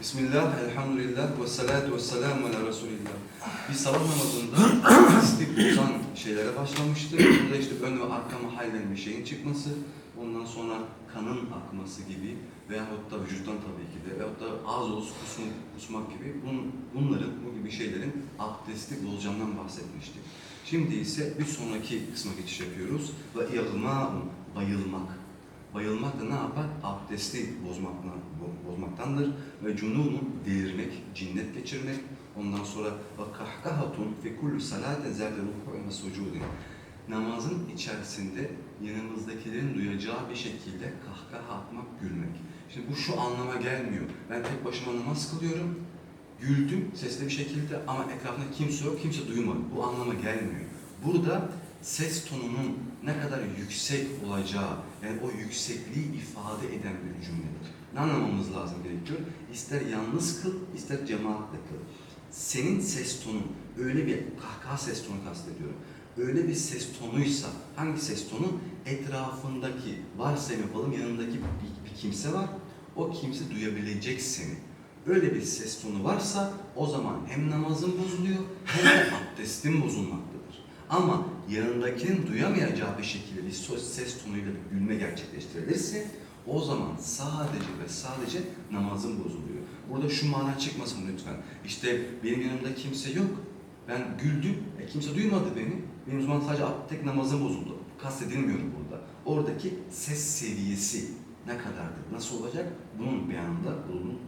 Bismillah, elhamdülillah, ve salatu ve selamu ala Resulillah. Biz sabah namazında abdesti bozan şeylere başlamıştık. Burada işte ön ve arka mahallenin bir şeyin çıkması, ondan sonra kanın akması gibi veyahut da vücuttan tabii ki de veyahut da ağız oluz kusmak, kusmak gibi bun, bunların, bu gibi şeylerin abdesti bozacağından bahsetmiştik. Şimdi ise bir sonraki kısma geçiş yapıyoruz. Ve ilmâ'un, bayılmak. Bayılmak da ne yapar? Abdesti bozmakla, bo- bozmaktandır. Ve cununun delirmek, cinnet geçirmek. Ondan sonra ve kahkahatun fi kullu salatin zâde ruku'un ve sucudin. Namazın içerisinde yanımızdakilerin duyacağı bir şekilde kahkaha atmak, gülmek. Şimdi bu şu anlama gelmiyor. Ben tek başıma namaz kılıyorum, güldüm sesli bir şekilde ama etrafında kimse yok, kimse duymadı. Bu anlama gelmiyor. Burada ses tonunun ne kadar yüksek olacağı, yani o yüksekliği ifade eden bir cümledir. Ne anlamamız lazım gerekiyor? İster yalnız kıl, ister cemaatle kıl. Senin ses tonun öyle bir kahkaha ses tonu kastediyorum. Öyle bir ses tonuysa, hangi ses tonu? Etrafındaki, varsayım yapalım, yanındaki bir, bir kimse var. O kimse duyabilecek seni. Öyle bir ses tonu varsa o zaman hem namazın bozuluyor hem de abdestin bozulmaktadır. Ama yanındakinin duyamayacağı bir şekilde bir ses tonuyla bir gülme gerçekleştirilirse o zaman sadece ve sadece namazın bozuluyor. Burada şu mana çıkmasın lütfen. İşte benim yanımda kimse yok. Ben güldüm. E, kimse duymadı beni. Benim zaman sadece tek namazım bozuldu. Kastedilmiyor burada. Oradaki ses seviyesi ne kadardır? Nasıl olacak? Bunun beyanında bulunur